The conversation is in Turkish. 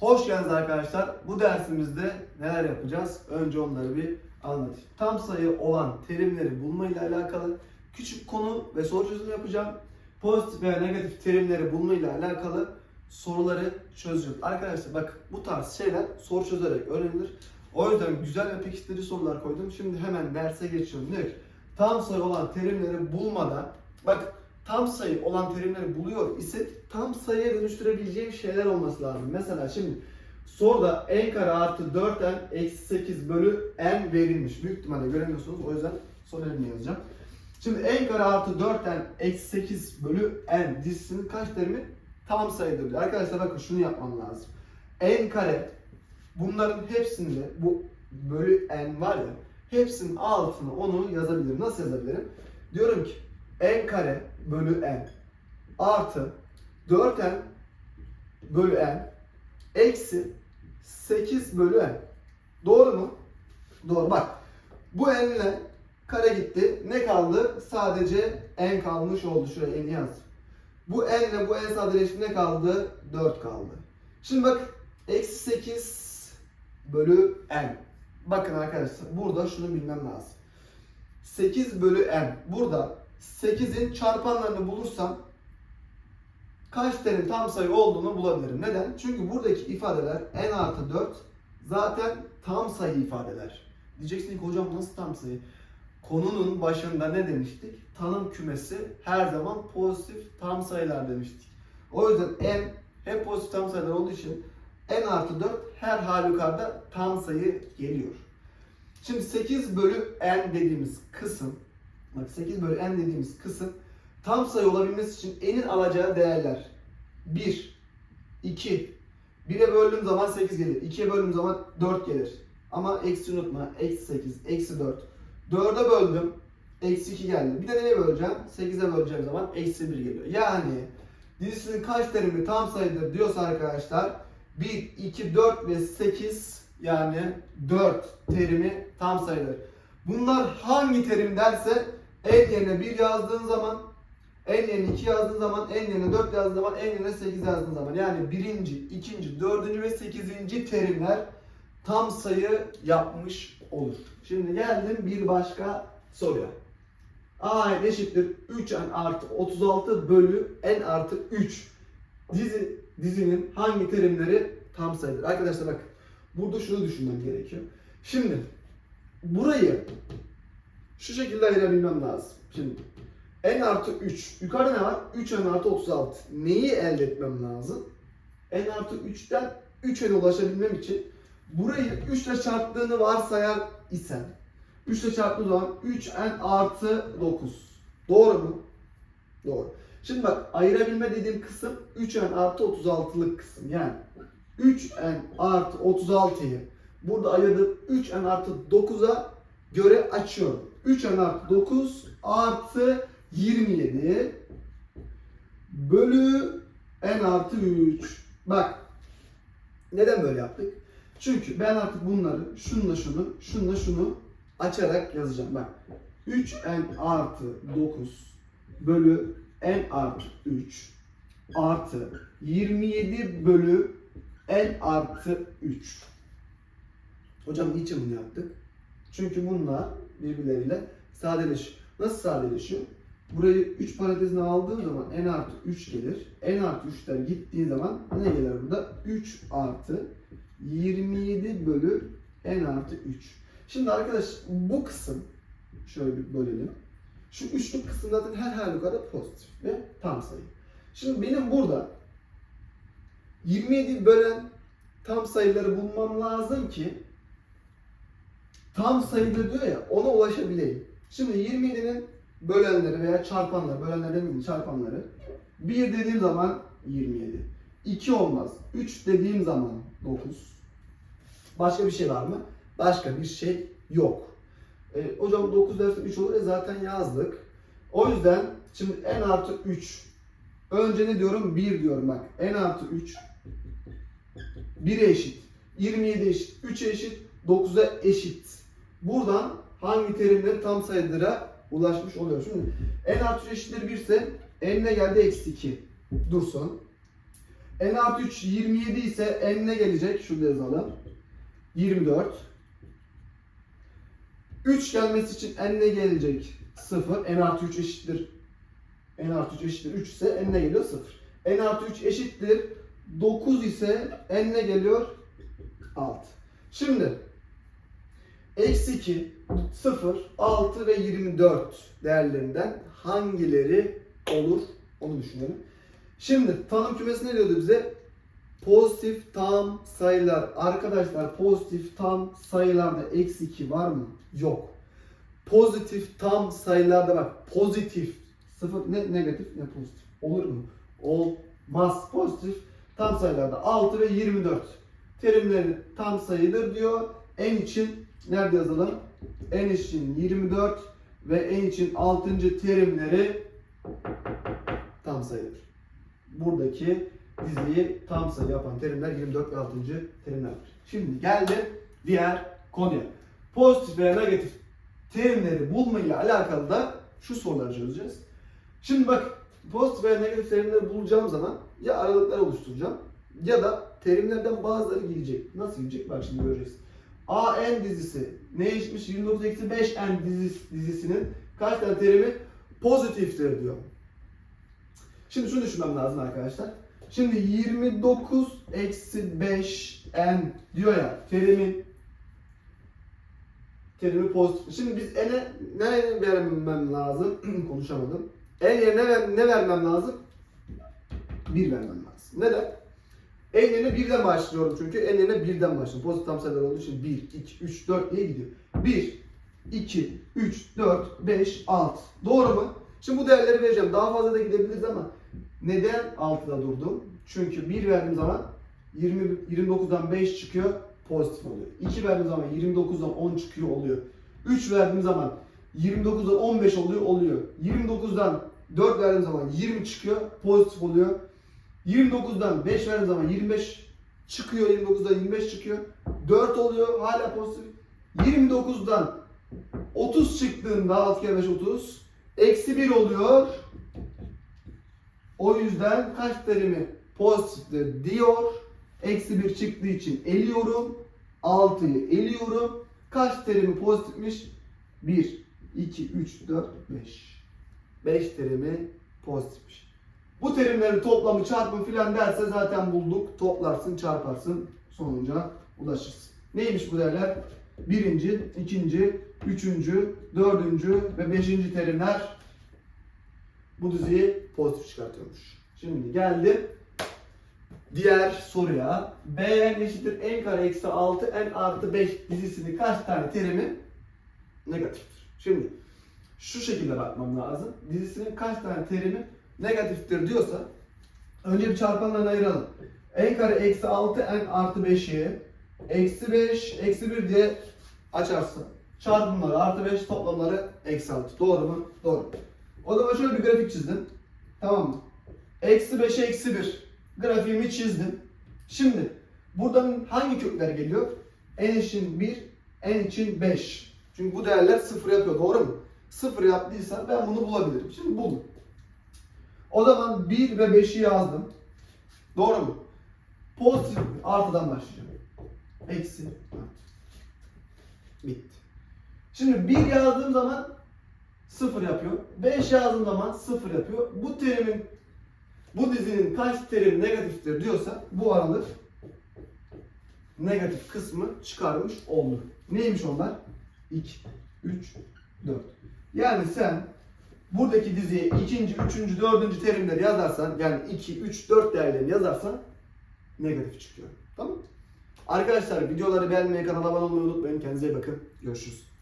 Hoş geldiniz arkadaşlar. Bu dersimizde neler yapacağız? Önce onları bir anlatayım. Tam sayı olan terimleri bulma ile alakalı küçük konu ve soru çözümü yapacağım. Pozitif veya negatif terimleri bulma ile alakalı soruları çözeceğim. Arkadaşlar bak bu tarz şeyler soru çözerek öğrenilir. O yüzden güzel ve pekiştirici sorular koydum. Şimdi hemen derse geçiyorum. Diyor ki tam sayı olan terimleri bulmadan bak tam sayı olan terimleri buluyor ise tam sayıya dönüştürebileceğim şeyler olması lazım. Mesela şimdi soruda n kare artı 4n eksi 8 bölü n verilmiş. Büyük ihtimalle göremiyorsunuz. O yüzden son elimle yazacağım. Şimdi n kare artı 4n eksi 8 bölü n dizisinin kaç terimi? Tam sayıdır. Arkadaşlar bakın şunu yapmam lazım. n kare bunların hepsinde bu bölü n var ya hepsinin altına onu yazabilirim. Nasıl yazabilirim? Diyorum ki n kare bölü n artı 4n bölü n eksi 8 bölü n. Doğru mu? Doğru. Bak bu n ile kare gitti. Ne kaldı? Sadece n kalmış oldu. Şuraya n yaz. Bu n ile bu n sadeleşti. Ne kaldı? 4 kaldı. Şimdi bak eksi 8 bölü n. Bakın arkadaşlar burada şunu bilmem lazım. 8 bölü n. Burada 8'in çarpanlarını bulursam kaç terim tam sayı olduğunu bulabilirim. Neden? Çünkü buradaki ifadeler n artı 4 zaten tam sayı ifadeler. Diyeceksin ki hocam nasıl tam sayı? Konunun başında ne demiştik? Tanım kümesi her zaman pozitif tam sayılar demiştik. O yüzden n hep pozitif tam sayılar olduğu için n artı 4 her halükarda tam sayı geliyor. Şimdi 8 bölü n dediğimiz kısım Bak 8 bölü n dediğimiz kısım tam sayı olabilmesi için n'in alacağı değerler 1, 2, 1'e böldüğüm zaman 8 gelir, 2'ye böldüğüm zaman 4 gelir. Ama eksi unutma, eksi 8, eksi 4. 4'e böldüm, eksi 2 geldi. Bir de neye böleceğim? 8'e böleceğim zaman eksi 1 geliyor. Yani dizisinin kaç terimi tam sayıdır diyorsa arkadaşlar 1, 2, 4 ve 8 yani 4 terimi tam sayıdır. Bunlar hangi terim derse n yerine 1 yazdığın zaman, n yerine 2 yazdığın zaman, n yerine 4 yazdığın zaman, n yerine 8 yazdığın zaman. Yani birinci, ikinci, dördüncü ve sekizinci terimler tam sayı yapmış olur. Şimdi geldim bir başka soruya. A eşittir 3n artı 36 bölü n artı 3. Dizi, dizinin hangi terimleri tam sayıdır? Arkadaşlar bak burada şunu düşünmem gerekiyor. Şimdi burayı şu şekilde ayırabilmem lazım. Şimdi n artı 3. Yukarıda ne var? 3n artı 36. Neyi elde etmem lazım? n artı 3'ten 3n'e ulaşabilmem için burayı 3 ile çarptığını varsayar isem 3 ile çarptığım zaman 3n artı 9. Doğru mu? Doğru. Şimdi bak ayırabilme dediğim kısım 3n artı 36'lık kısım. Yani 3n artı 36'yı burada ayırdım 3n artı 9'a göre açıyorum. 3n artı 9 artı 27 bölü n artı 3. Bak neden böyle yaptık? Çünkü ben artık bunları şunla şunu, şunla şunu açarak yazacağım. Bak 3n artı 9 bölü n artı 3 artı 27 bölü n artı 3. Hocam niçin bunu yaptık? Çünkü bunlar birbirleriyle sadeleşiyor. Nasıl sadeleşiyor? Burayı 3 parantezine aldığım zaman n artı 3 gelir. n artı 3'ler gittiği zaman ne gelir burada? 3 artı 27 bölü n artı 3. Şimdi arkadaş bu kısım şöyle bir bölelim. Şu üçlük kısım zaten her halükarda pozitif ve tam sayı. Şimdi benim burada 27 bölen tam sayıları bulmam lazım ki tam sayıdır diyor ya ona ulaşabileyim. Şimdi 27'nin bölenleri veya çarpanları, bölenler demeyeyim çarpanları 1 dediğim zaman 27. 2 olmaz. 3 dediğim zaman 9. Başka bir şey var mı? Başka bir şey yok. E, hocam 9 dersi 3 olur. E zaten yazdık. O yüzden şimdi n artı 3 önce ne diyorum? 1 diyorum bak. n artı 3 1'e eşit. 27 eşit. 3'e eşit. 9'a eşit. Buradan hangi terimleri tam sayılara ulaşmış oluyor. Şimdi n artı 3 eşittir 1 ise ne geldi? Eksi 2. Dursun. n artı 3 27 ise n ne gelecek? Şurada yazalım. 24. 3 gelmesi için n ne gelecek? 0. n artı 3 eşittir. n artı 3 eşittir 3 ise n ne geliyor? 0. n artı 3 eşittir. 9 ise n ne geliyor? 6. Şimdi eksi 2, 0, 6 ve 24 değerlerinden hangileri olur onu düşünelim. Şimdi tanım kümesi ne diyordu bize? Pozitif tam sayılar. Arkadaşlar pozitif tam sayılarda eksi 2 var mı? Yok. Pozitif tam sayılarda bak pozitif sıfır ne negatif ne pozitif olur mu? Olmaz. Pozitif tam sayılarda 6 ve 24 terimleri tam sayıdır diyor. En için nerede yazalım? En için 24 ve en için 6. terimleri tam sayıdır. Buradaki diziyi tam sayı yapan terimler 24 ve 6. terimlerdir. Şimdi geldim diğer konuya. Pozitif ve negatif terimleri bulma ile alakalı da şu soruları çözeceğiz. Şimdi bak pozitif ve negatif terimleri bulacağım zaman ya aralıklar oluşturacağım ya da terimlerden bazıları gidecek. Nasıl gidecek? Bak şimdi göreceğiz. AN dizisi ne eşitmiş? 29 eksi 5N dizisi, dizisinin kaç tane terimi pozitiftir diyor. Şimdi şunu düşünmem lazım arkadaşlar. Şimdi 29 eksi 5N diyor ya terimin terimi pozitif. Şimdi biz n'e ne vermem lazım? Konuşamadım. N yerine ne vermem lazım? 1 vermem lazım. Neden? N yerine 1'den başlıyorum çünkü n yerine 1'den başlıyorum. Pozitif tam sayılar olduğu için 1, 2, 3, 4 diye gidiyor. 1, 2, 3, 4, 5, 6. Doğru mu? Şimdi bu değerleri vereceğim. Daha fazla da gidebiliriz ama neden 6'da durdum? Çünkü 1 verdiğim zaman 20, 29'dan 5 çıkıyor pozitif oluyor. 2 verdiğim zaman 29'dan 10 çıkıyor oluyor. 3 verdiğim zaman 29'dan 15 oluyor oluyor. 29'dan 4 verdiğim zaman 20 çıkıyor pozitif oluyor. 29'dan 5 verdiğim zaman 25 çıkıyor. 29'dan 25 çıkıyor. 4 oluyor hala pozitif. 29'dan 30 çıktığında 6 kere 5 30. Eksi 1 oluyor. O yüzden kaç terimi pozitiftir diyor. Eksi 1 çıktığı için eliyorum. 6'yı eliyorum. Kaç terimi pozitifmiş? 1, 2, 3, 4, 5. 5 terimi pozitifmiş. Bu terimlerin toplamı çarpım filan derse zaten bulduk. Toplarsın, çarparsın, sonuca ulaşırsın. Neymiş bu değerler? Birinci, ikinci, üçüncü, dördüncü ve beşinci terimler bu diziyi pozitif çıkartıyormuş. Şimdi geldi diğer soruya. Bn eşittir n kare eksi 6 n artı 5 dizisinin kaç tane terimi negatiftir? Şimdi şu şekilde bakmam lazım. Dizisinin kaç tane terimi negatiftir diyorsa önce bir çarpanlarını ayıralım. n kare eksi 6 n artı 5'i eksi 5 eksi 1 diye açarsın. Çarpımları artı 5 toplamları eksi 6. Doğru mu? Doğru. O zaman şöyle bir grafik çizdim. Tamam mı? Eksi 5'e eksi 1. Grafiğimi çizdim. Şimdi buradan hangi kökler geliyor? n için 1, n için 5. Çünkü bu değerler 0 yapıyor. Doğru mu? 0 yaptıysa ben bunu bulabilirim. Şimdi buldum. O zaman 1 ve 5'i yazdım. Doğru mu? Pozitif artıdan başlayacağım. Eksi. Bitti. Şimdi 1 yazdığım zaman 0 yapıyor. 5 yazdığım zaman 0 yapıyor. Bu terimin bu dizinin kaç terim negatiftir diyorsa bu aralık negatif kısmı çıkarmış oldu. Neymiş onlar? 2, 3, 4. Yani sen buradaki diziye ikinci, üçüncü, dördüncü terimleri yazarsan yani 2, 3, 4 değerlerini yazarsan negatif çıkıyor. Tamam Arkadaşlar videoları beğenmeyi, kanala abone olmayı unutmayın. Kendinize iyi bakın. Görüşürüz.